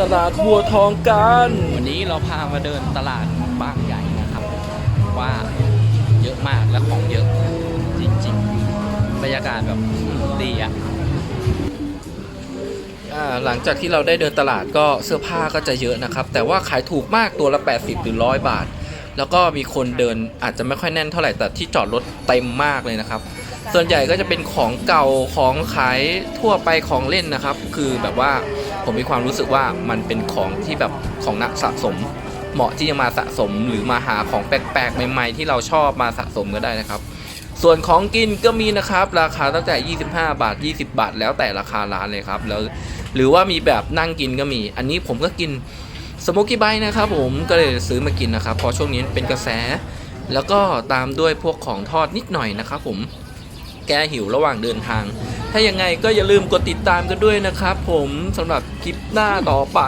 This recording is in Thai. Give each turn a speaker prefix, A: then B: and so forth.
A: ตลาดบัวทองกัน
B: วันนี้เราพามาเดินตลาดบางใหญ่นะครับ ว่าเยอะมากและของเยอะจริงๆบรรยากาศแบบดีอะ
A: อ่าหลังจากที่เราได้เดินตลาดก็เสื้อผ้าก็จะเยอะนะครับ แต่ว่าขายถูกมากตัวละ 80หรือ100 บาท แล้วก็มีคนเดินอาจจะไม่ค่อยแน่นเท่าไหร่แต่ที่จอดรถเต็มมากเลยนะครับ ส่วนใหญ่ก็จะเป็นของเก่าของขายทั่วไปของเล่นนะครับ คือแบบว่า ผมมีความรู้สึกว่ามันเป็นของที่แบบของนักสะสม เหมาะที่จะมาสะสมหรือมาหาของแปลกๆใหม่ๆ ที่เราชอบมาสะสมก็ได้นะครับ ส่วนของกินก็มีนะครับ ราคาตั้งแต่ 25 บาท 20 บาท แล้วแต่ราคาร้านเลยครับแล้วหรือว่ามีแบบนั่งกินก็มี อันนี้ผมก็กินสโมกี้ไบนะครับผมก็เลยซื้อมากินนะครับเพราะช่วงนี้เป็นกระแส แล้วก็ตามด้วยพวกของทอดนิดหน่อยนะครับผมแก้หิวระหว่างเดินทาง ถ้ายังไงก็อย่าลืมกดติดตามกันด้วยนะครับผมสำหรับคลิปหน้าต่อไป